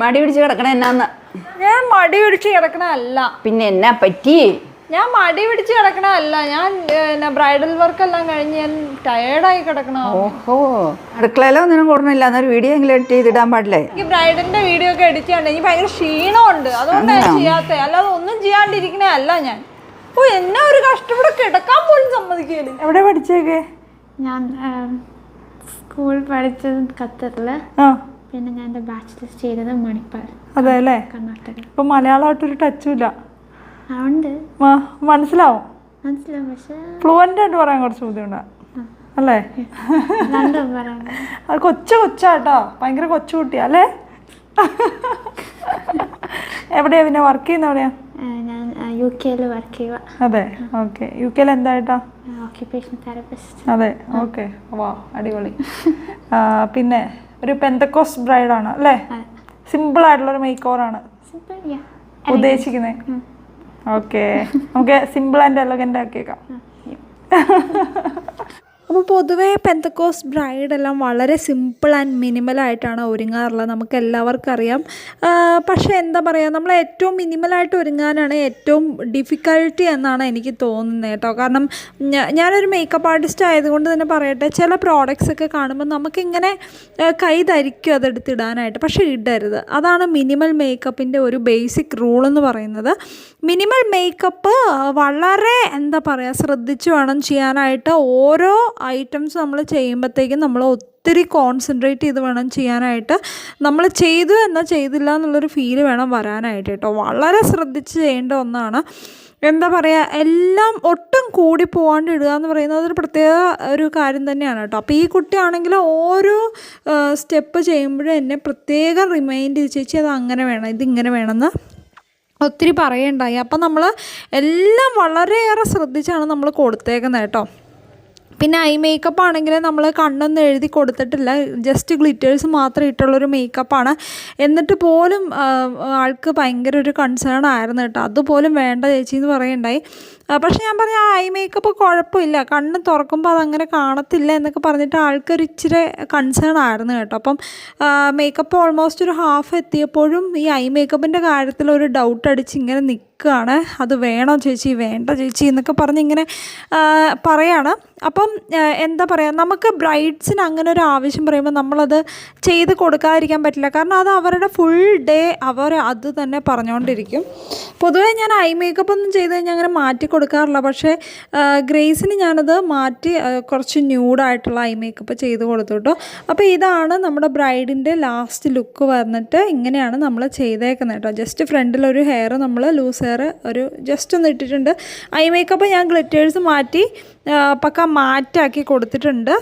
മടി പിടിച്ച് കിടക്കണ എന്നാന്ന്. ഞാൻ മടി പിടിച്ച് കിടക്കണല്ല പിന്നെ എന്നാ പറ്റി? ഞാൻ മടി പിടിച്ച് കിടക്കണല്ല ഞാൻ ബ്രൈഡൽ വർക്ക് എല്ലാം കഴിഞ്ഞ് ഞാൻ ടയേർഡായി കിടക്കണ ഓഹോ. അടുക്കളയിലോ ഒന്നിനും കൂടണില്ല എന്നൊരു വീഡിയോ എങ്കിലും എഡിറ്റ് ചെയ്തിടാൻ പാടില്ലേ? എനിക്ക് ബ്രൈഡലിന്റെ വീഡിയോ ഒക്കെ എഡിറ്റ് ചെയ്യണ്ട എനിക്ക് ഭയങ്കര ക്ഷീണമുണ്ട്. അതുകൊണ്ടാണ് ഞാൻ ചെയ്യാത്തത് അല്ലാതെ ഒന്നും ചെയ്യാണ്ടിരിക്കണേ അല്ല ഞാൻ. ഓ എന്നെ ഒരു കഷ്ടപ്പെടെ കിടക്കാൻ പോലും സമ്മതിക്കൽ? എവിടെ പഠിച്ചേക്കെ? ഞാൻ സ്കൂൾ പഠിച്ചത് ഖത്തറിൽ ആ. പിന്നെ ഞാൻ എന്റെ ബാച്ചിലേഴ്സ് ചെയ്തത് മണിപ്പാൽ. അതെ അല്ലേ? കർണാടക. ഇപ്പൊ മലയാളമായിട്ടൊരു ടച്ചും ഇല്ല അതുകൊണ്ട് മനസ്സിലാവും. മനസ്സിലാവും പക്ഷേ ഫ്ലുവന്റ് ആയിട്ട് പറയാൻ കുറച്ച് ബുദ്ധിമുട്ടാണ് അല്ലേ? അത് കൊച്ചു കൊച്ചാട്ടോ. ഭയങ്കര കൊച്ചു കുട്ടിയാ അല്ലേ? എവിടെയാ പിന്നെ വർക്ക് ചെയ്യുന്ന എവിടെയാ ഞാൻ യു കെയിൽ വർക്ക് ചെയ്യുക അതെ ഓക്കെ. യു കെയിൽ എന്തായിട്ടാ? ഓക്യുപ്പേഷൻ തെറപ്പിസ്റ്റ് അതെ ഓക്കെ. വാ അടിപൊളി. പിന്നെ ഒരു പെന്തക്കോസ് ബ്രൈഡ് ആണ് അല്ലേ? സിമ്പിൾ ആയിട്ടുള്ള ഒരു മേക്ക് ഓവറാണ് യാ ഉദ്ദേശിക്കുന്നത് ഓക്കെ. നമുക്ക് സിമ്പിൾ ആൻഡ് എലഗന്റ് ആക്കിയേക്കാം. അപ്പോൾ പൊതുവേ പെന്തക്കോസ് ബ്രൈഡ് എല്ലാം വളരെ സിമ്പിൾ ആൻഡ് മിനിമലായിട്ടാണ് ഒരുങ്ങാറുള്ളത്. നമുക്ക് എല്ലാവർക്കും അറിയാം. പക്ഷേ എന്താ പറയുക നമ്മൾ ഏറ്റവും മിനിമലായിട്ട് ഒരുങ്ങാനാണ് ഏറ്റവും ഡിഫിക്കൽട്ടി എന്നാണ് എനിക്ക് തോന്നുന്നത് കേട്ടോ. കാരണം ഞാനൊരു മേക്കപ്പ് ആർട്ടിസ്റ്റ് ആയതുകൊണ്ട് തന്നെ പറയട്ടെ ചില പ്രോഡക്റ്റ്സ് ഒക്കെ കാണുമ്പോൾ നമുക്കിങ്ങനെ കൈ ധരിക്കും അതെടുത്തിടാനായിട്ട് പക്ഷേ ഇടരുത്. അതാണ് മിനിമൽ മേക്കപ്പിന്റെ ഒരു ബേസിക് റൂൾ എന്ന് പറയുന്നത്. മിനിമൽ മേക്കപ്പ് വളരെ എന്താ പറയുക ശ്രദ്ധിച്ച് വേണം ചെയ്യാനായിട്ട് ഓരോ ഐറ്റംസ് നമ്മൾ ചെയ്യുമ്പോഴത്തേക്കും നമ്മൾ ഒത്തിരി കോൺസെൻട്രേറ്റ് ചെയ്ത് വേണം ചെയ്യാനായിട്ട്. നമ്മൾ ചെയ്തു എന്നാൽ ചെയ്തില്ല എന്നുള്ളൊരു ഫീൽ വേണം വരാനായിട്ട് കേട്ടോ. വളരെ ശ്രദ്ധിച്ച് ചെയ്യേണ്ട ഒന്നാണ്. എന്താ പറയുക എല്ലാം ഒട്ടും കൂടി പോകാണ്ട് ഇടുക എന്ന് പറയുന്നത് ഒരു പ്രത്യേക ഒരു കാര്യം തന്നെയാണ് കേട്ടോ. അപ്പോൾ ഈ കുട്ടിയാണെങ്കിൽ ഓരോ സ്റ്റെപ്പ് ചെയ്യുമ്പോഴും എന്നെ പ്രത്യേകം റിമൈൻഡ് ചേച്ചി അത് അങ്ങനെ വേണം ഇതിങ്ങനെ വേണമെന്ന്. ഒത്തിരി പറയണ്ടായി. അപ്പം നമ്മൾ എല്ലാം വളരെയേറെ ശ്രദ്ധിച്ചാണ് നമ്മൾ കൊടുത്തേക്കുന്നത് കേട്ടോ. പിന്നെ ഐ മേക്കപ്പ് ആണെങ്കിൽ നമ്മൾ കണ്ണൊന്നും എഴുതി കൊടുത്തിട്ടില്ല. ജസ്റ്റ് ഗ്ലിറ്റേഴ്സ് മാത്രം ഇട്ടുള്ളൊരു മേക്കപ്പാണ് എന്നിട്ട് പോലും ആൾക്ക് ഭയങ്കര ഒരു കൺസേൺ ആയിരുന്നു കേട്ടോ. അതുപോലും വേണ്ട ചേച്ചി എന്ന് പറയുണ്ടായി പക്ഷെ ഞാൻ പറഞ്ഞ ഐ മേക്കപ്പ് കുഴപ്പമില്ല. കണ്ണ് തുറക്കുമ്പോൾ അതങ്ങനെ കാണത്തില്ല എന്നൊക്കെ പറഞ്ഞിട്ട് ആൾക്കൊരു ഇച്ചിരി കൺസേൺ ആയിരുന്നു കേട്ടോ. അപ്പം മേക്കപ്പ് ഓൾമോസ്റ്റ് ഒരു ഹാഫ് എത്തിയപ്പോഴും ഈ ഐ മേക്കപ്പിന്റെ കാര്യത്തിൽ ഒരു ഡൗട്ട് അടിച്ച് ഇങ്ങനെ നിൽക്കുകയാണ് അത് വേണോ ചേച്ചി? വേണ്ട ചേച്ചി എന്നൊക്കെ പറഞ്ഞ് ഇങ്ങനെ പറയാണ്. അപ്പം എന്താ പറയുക നമുക്ക് ബ്രൈഡ്സിന് അങ്ങനെ ഒരു ആവശ്യം പറയുമ്പോൾ നമ്മളത് ചെയ്ത് കൊടുക്കാതിരിക്കാൻ പറ്റില്ല. കാരണം അത് അവരുടെ ഫുൾ ഡേ അവർ അത് തന്നെ പറഞ്ഞുകൊണ്ടിരിക്കും പൊതുവേ ഞാൻ ഐ മേക്കപ്പ് ഒന്നും ചെയ്ത് കഴിഞ്ഞാൽ അങ്ങനെ മാറ്റി കൊടുക്കാറില്ല. പക്ഷേ ഗ്രേസിന് ഞാനത് മാറ്റി കുറച്ച് ന്യൂഡായിട്ടുള്ള ഐ മേക്കപ്പ് ചെയ്ത് കൊടുത്തു കേട്ടോ അപ്പോൾ ഇതാണ് നമ്മുടെ ബ്രൈഡിന്റെ ലാസ്റ്റ് ലുക്ക് വന്നിട്ട് ഇങ്ങനെയാണ് നമ്മൾ ചെയ്തേക്കുന്നത് കേട്ടോ. ജസ്റ്റ് ഫ്രണ്ടിലൊരു ഹെയർ നമ്മൾ ലൂസ് ഹെയർ ഒരു ജസ്റ്റ് ഒന്ന് ഇട്ടിട്ടുണ്ട്. ഐ മേക്കപ്പ് ഞാൻ ഗ്ലിറ്റേഴ്സ് മാറ്റി പക്ക മാറ്റാക്കി കൊടുത്തിട്ടുണ്ട്.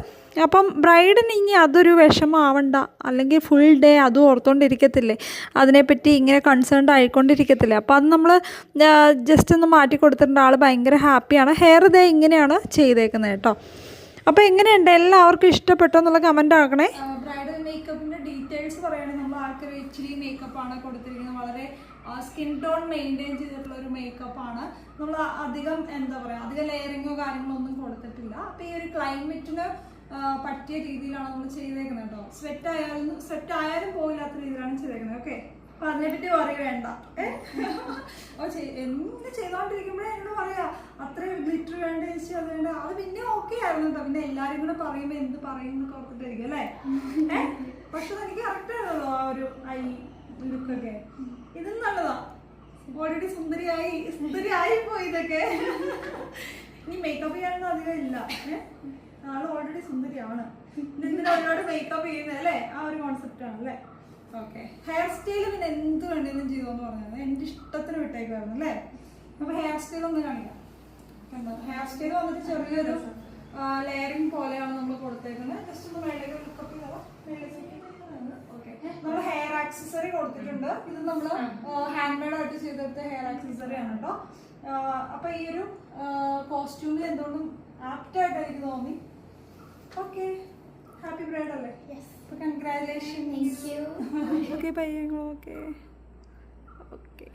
അപ്പം ബ്രൈഡിന് ഇനി അതൊരു വിഷമമാവണ്ട. അല്ലെങ്കിൽ ഫുൾ ഡേ അത് ഓർത്തുകൊണ്ടിരിക്കത്തില്ലേ അതിനെപ്പറ്റി ഇങ്ങനെ കൺസേൺഡ് ആയിക്കൊണ്ടിരിക്കത്തില്ലേ? അപ്പോൾ അത് നമ്മൾ ജസ്റ്റ് ഒന്ന് മാറ്റി കൊടുത്തിട്ടുണ്ട്. ആൾ ഭയങ്കര ഹാപ്പിയാണ് ഹെയർ ദേ ഇങ്ങനെയാണ് ചെയ്തേക്കുന്നത് കേട്ടോ. അപ്പോൾ എങ്ങനെയുണ്ട്? എല്ലാവർക്കും ഇഷ്ടപ്പെട്ടോ എന്നുള്ള കമന്റ് ആക്കണേ. ബ്രൈഡൽ ഡീറ്റെയിൽസ് പറയുകയാണെങ്കിൽ നമ്മൾ ആൾക്കൊരു ഇച്ചിരി മേക്കപ്പാണ് കൊടുത്തിരിക്കുന്നത്. വളരെ സ്കിൻ ടോൺ മെയിന്റെയിൻ ചെയ്തിട്ടുള്ള ഒരു മേക്കപ്പാണ് നമ്മൾ അധികം എന്താ പറയുക അധികം ലെയറിങ്ങോ കാര്യങ്ങളോ ഒന്നും കൊടുത്തിട്ടില്ല. അപ്പോൾ ഈ ഒരു ക്ലൈമറ്റിന് പറ്റിയ രീതിയിലാണ് നമ്മൾ ചെയ്തേക്കുന്നത് കേട്ടോ. സ്വെറ്റ് ആയാലും സ്വെറ്റ് ആയാലും പോയില്ലാത്ത രീതിയിലാണ് ചെയ്തേക്കുന്നത് ഓക്കെ അപ്പൊ അതിനെപ്പറ്റി പറയ വേണ്ട? എന്ത് ചെയ്തോണ്ടിരിക്കുമ്പോഴേ എന്നോട് പറയാ അത്രയും ഗ്ലിറ്റർ വേണ്ട ചേച്ചി അത് വേണ്ട അത് പിന്നെ ഓക്കെ ആയിരുന്നു കേട്ടോ പിന്നെ എല്ലാരും കൂടെ പറയുമ്പോ എന്ത് പറയും എന്നൊക്കെ ഓർത്തിട്ടായിരിക്കും അല്ലേ? പക്ഷെ എനിക്ക് കറക്റ്റ് ആണല്ലോ ആ ഒരു ഐ ലുക്കൊക്കെ ഇതും നല്ലതാ. ഓൾറെഡി സുന്ദരിയായി സുന്ദരിയായി പോയി ഇതൊക്കെ. ഇനി മേക്കപ്പ് ചെയ്യാനൊന്നും അധികം ഇല്ല ഏഹ് ആൾ ഓൾറെഡി സുന്ദരിയാണ്. ഇതിന് ഒരുപാട് മേക്കപ്പ് ചെയ്യുന്നത് അല്ലേ? ആ ഒരു കോൺസെപ്റ്റ് ആണ് അല്ലേ? ഓക്കെ ഹെയർ സ്റ്റൈൽ പിന്നെ എന്ത് വേണ്ടിയെന്നും ചെയ്തോന്ന് പറഞ്ഞത് എന്റെ ഇഷ്ടത്തിന് വിട്ടേക്കുമായിരുന്നു അല്ലേ? അപ്പൊ ഹെയർ സ്റ്റൈൽ ഒന്ന് കാണിക്കാം. കണ്ടോ? ഹെയർ സ്റ്റൈൽ വന്നിട്ട് ചെറിയൊരു ലെയറിംഗ് പോലെയാണ് നമ്മൾ കൊടുത്തേക്കുന്നത്. ജസ്റ്റ് ഒന്ന് മേളിലേക്ക് ലുക്കപ്പ് ചെയ്താൽ നമ്മൾ ഹെയർ ആക്സസറി കൊടുത്തിട്ടുണ്ട്. ഇത് നമ്മൾ ഹാൻഡ് മെയ്ഡ് ആയിട്ട് ചെയ്തെടുത്ത ഹെയർ ആക്സസറി ആണ് കേട്ടോ. അപ്പൊ ഈ ഒരു കോസ്റ്റ്യൂമിൽ എന്തുകൊണ്ടും ആപ്റ്റ് ആയിട്ട് എനിക്ക് തോന്നി. ഓക്കെ ഹാപ്പി ബ്രൈഡ് അല്ലേ? കൺഗ്രാറ്റുലേഷൻ ഓക്കെ പയ്യങ്ങൾ ഓക്കെ ഓക്കെ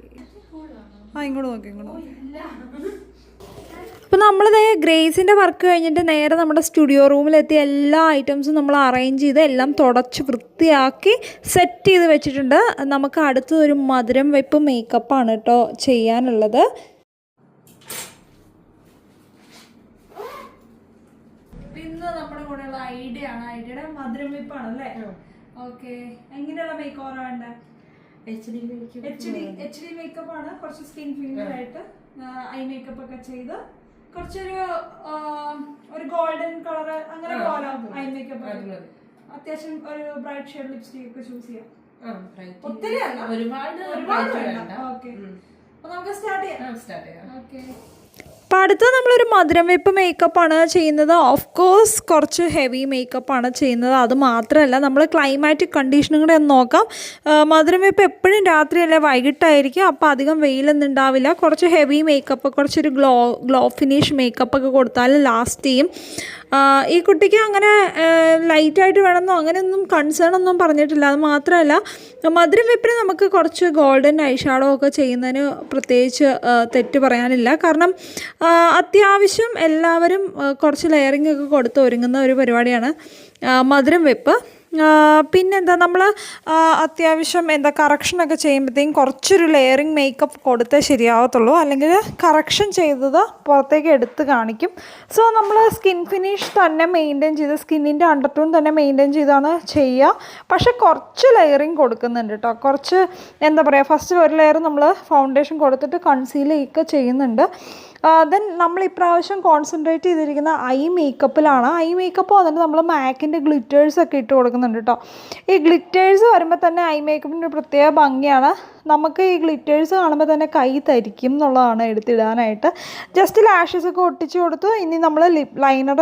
ആ ഇങ്ങോട്ട് നോക്കി ഇങ്ങോട്ട് നോക്കി. അപ്പോൾ നമ്മളിത് ഗ്രേസിന്റെ വർക്ക് കഴിഞ്ഞിട്ട് നേരെ നമ്മുടെ സ്റ്റുഡിയോ റൂമിലെത്തി എല്ലാ ഐറ്റംസും നമ്മൾ അറേഞ്ച് ചെയ്ത് എല്ലാം തുടച്ച് വൃത്തിയാക്കി സെറ്റ് ചെയ്ത് വെച്ചിട്ടുണ്ട്. നമുക്ക് അടുത്തൊരു മധുരം വെപ്പ് മേക്കപ്പാണ് കേട്ടോ ചെയ്യാനുള്ളത് ഇന്ന് നമ്മുടെ കൂടെയുള്ള ഐഡിയ ആണ് ഐഡിയയുടെ മധുരം വിപ്പാണ് അല്ലേ ഓക്കെ. എങ്ങനെയുള്ള മേക്ക് ഓവർ വേണ്ടത്? H D H D H D makeup ആണ്. കുറച്ച് സ്കിൻ ഫിംഗർ ആയിട്ട് ഐ മേക്കപ്പ് ഒക്കെ ചെയ്ത് കുറച്ചൊരു ഒരു ഗോൾഡൻ കളർ അങ്ങനെ പോലെ ഐ മേക്കപ്പ് അത്യാവശ്യം ഒരു ബ്രൈറ്റ് ഷെയ്ഡ് ലിപ്സ്റ്റിക് ഒക്കെ ചൂസ് ചെയ്യാം. ഒത്തിരി അല്ല ഒരുപാട് ഒരുപാട് വേണ്ട. ഓക്കെ. അപ്പൊ നമുക്ക് സ്റ്റാർട്ട് ചെയ്യാം. സ്റ്റാർട്ട് ചെയ്യാം. ഓക്കെ. അപ്പോൾ അടുത്ത നമ്മളൊരു മധുരം വെപ്പ് മേക്കപ്പാണ് ചെയ്യുന്നത്. ഓഫ് കോഴ്സ് കുറച്ച് ഹെവി മേക്കപ്പാണ് ചെയ്യുന്നത്. അത് മാത്രമല്ല നമ്മൾ ക്ലൈമാറ്റിക് കണ്ടീഷനും കൂടെ ഒന്ന് നോക്കാം. മധുരം വെപ്പ് എപ്പോഴും രാത്രിയല്ല വൈകിട്ടായിരിക്കും. അപ്പോൾ അധികം വെയിലൊന്നും ഉണ്ടാവില്ല. കുറച്ച് ഹെവി മേക്കപ്പ് കുറച്ചൊരു ഗ്ലോ ഗ്ലോ ഫിനിഷ് മേക്കപ്പ് ഒക്കെ കൊടുത്താൽ ലാസ്റ്റ് ചെയ്യും. ഈ കുട്ടിക്ക് അങ്ങനെ ലൈറ്റായിട്ട് വേണമെന്നോ അങ്ങനെയൊന്നും കൺസേൺ ഒന്നും പറഞ്ഞിട്ടില്ല. അത് മാത്രമല്ല മധുരം വെപ്പിന് നമുക്ക് കുറച്ച് ഗോൾഡൻ ഐഷാഡോ ഒക്കെ ചെയ്യുന്നതിന് പ്രത്യേകിച്ച് തെറ്റ് പറയാനില്ല. കാരണം അത്യാവശ്യം എല്ലാവരും കുറച്ച് ലെയറിംഗ് ഒക്കെ കൊടുത്ത് ഒരുങ്ങുന്ന ഒരു പരിപാടിയാണ് മധുരം വെപ്പ്. പിന്നെന്താ നമ്മൾ അത്യാവശ്യം എന്താ കറക്ഷനൊക്കെ ചെയ്യുമ്പോഴത്തേക്കും കുറച്ചൊരു ലെയറിങ് മേക്കപ്പ് കൊടുത്തേ ശരിയാവത്തുള്ളൂ. അല്ലെങ്കിൽ കറക്ഷൻ ചെയ്തത് പുറത്തേക്ക് എടുത്ത് കാണിക്കും. സോ നമ്മൾ സ്കിൻ ഫിനിഷ് തന്നെ മെയിന്റെയിൻ ചെയ്ത് സ്കിന്നിന്റെ അണ്ടർടൂൺ തന്നെ മെയിന്റെയിൻ ചെയ്താണ് ചെയ്യുക. പക്ഷേ കുറച്ച് ലെയറിങ് കൊടുക്കുന്നുണ്ട് കേട്ടോ കുറച്ച് എന്താ പറയുക ഫസ്റ്റ് ഒരു ലെയർ നമ്മൾ ഫൗണ്ടേഷൻ കൊടുത്തിട്ട് കൺസീൽ ചെയ്യുക ചെയ്യുന്നുണ്ട്. ദെൻ നമ്മൾ ഇപ്രാവശ്യം കോൺസെൻട്രേറ്റ് ചെയ്തിരിക്കുന്ന ഐ മേക്കപ്പിലാണ് ഐ മേക്കപ്പ് വന്നിട്ട് നമ്മൾ മാക്കിന്റെ ഗ്ലിറ്റേഴ്സ് ഒക്കെ ഇട്ട് കൊടുക്കുന്നുണ്ട് കേട്ടോ ഈ ഗ്ലിറ്റേഴ്സ് വരുമ്പോൾ തന്നെ ഐ മേക്കപ്പിന്റെ പ്രത്യേക ഭംഗിയാണ്. നമുക്ക് ഈ ഗ്ലിറ്റേഴ്സ് കാണുമ്പോൾ തന്നെ കൈ തരിക്കും എന്നുള്ളതാണ് എടുത്തിടാനായിട്ട്. ജസ്റ്റ് ലാഷസ് ഒക്കെ ഒട്ടിച്ച് കൊടുത്തു ഇനി നമ്മൾ ലിപ് ലൈനർ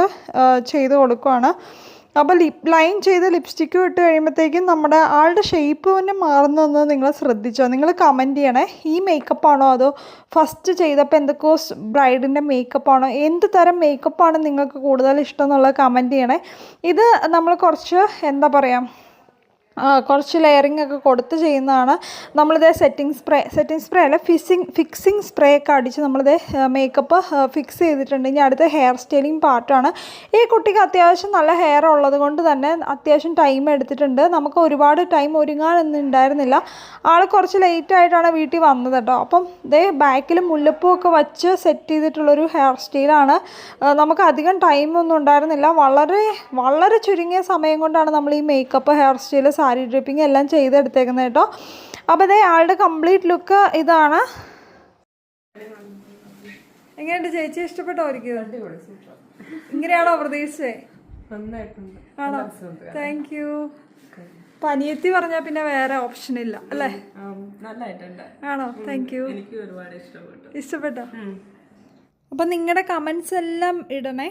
ചെയ്ത് കൊടുക്കുവാണ്. അപ്പോൾ ലിപ് ലൈൻ ചെയ്ത് ലിപ്സ്റ്റിക്ക് ഇട്ട് കഴിയുമ്പോഴത്തേക്കും നമ്മുടെ ആളുടെ ഷേപ്പ് തന്നെ മാറുന്നതെന്ന് നിങ്ങൾ ശ്രദ്ധിച്ചോ? നിങ്ങൾ കമന്റ് ചെയ്യണേ. ഈ മേക്കപ്പാണോ അതോ ഫസ്റ്റ് ചെയ്തപ്പോൾ എന്തൊക്കെയോ ബ്രൈഡിന്റെ മേക്കപ്പാണോ എന്ത് തരം മേക്കപ്പാണ് നിങ്ങൾക്ക് കൂടുതൽ ഇഷ്ടം എന്നുള്ളത് കമന്റ് ചെയ്യണേ. ഇത് നമ്മൾ കുറച്ച് എന്താ പറയുക കുറച്ച് ലെയറിംഗ് ഒക്കെ കൊടുത്ത് ചെയ്യുന്നതാണ്. നമ്മളിത് സെറ്റിംഗ് സ്പ്രേ സെറ്റിംഗ് സ്പ്രേ അല്ല ഫിസിങ് ഫിക്സിങ് സ്പ്രേ ഒക്കെ അടിച്ച് നമ്മളിത് മേക്കപ്പ് ഫിക്സ് ചെയ്തിട്ടുണ്ട്. ഇനി അടുത്ത ഹെയർ സ്റ്റൈലിംഗ് പാർട്ടാണ് ഈ കുട്ടിക്ക് അത്യാവശ്യം നല്ല ഹെയർ ഉള്ളത് കൊണ്ട് തന്നെ അത്യാവശ്യം ടൈം എടുത്തിട്ടുണ്ട്. നമുക്ക് ഒരുപാട് ടൈം ഒരുങ്ങാനൊന്നും ഉണ്ടായിരുന്നില്ല. ആൾ കുറച്ച് ലേറ്റ് ആയിട്ടാണ് വീട്ടിൽ വന്നത് കേട്ടോ. അപ്പം ഇതേ ബാക്കിൽ മുല്ലപ്പൂ ഒക്കെ വച്ച് സെറ്റ് ചെയ്തിട്ടുള്ളൊരു ഹെയർ സ്റ്റൈലാണ് നമുക്ക് അധികം ടൈമൊന്നും ഉണ്ടായിരുന്നില്ല. വളരെ വളരെ ചുരുങ്ങിയ സമയം കൊണ്ടാണ് നമ്മൾ ഈ makeup hair style sari draping എല്ലാം ചെയ്തെടുത്തേക്കുന്നത് കേട്ടോ. അപ്പോൾ അതേ ആളുടെ കംപ്ലീറ്റ് ലുക്ക് ഇതാണ്. എങ്ങനെയുണ്ട് ചേച്ചി? ഇഷ്ടപ്പെട്ടോ അവർക്ക് ഇങ്ങനെയാണോ പ്രതീക്ഷിച്ചേ? നന്നായിട്ടുണ്ട്. ആണോ? താങ്ക് യു പനിയെത്തി പറഞ്ഞാൽ പിന്നെ വേറെ ഓപ്ഷൻ ഇല്ല അല്ലേ? ആണോ? താങ്ക് യു എനിക്ക് ഇഷ്ടപ്പെട്ടോ. അപ്പം നിങ്ങളുടെ കമൻസ് എല്ലാം ഇടണേ.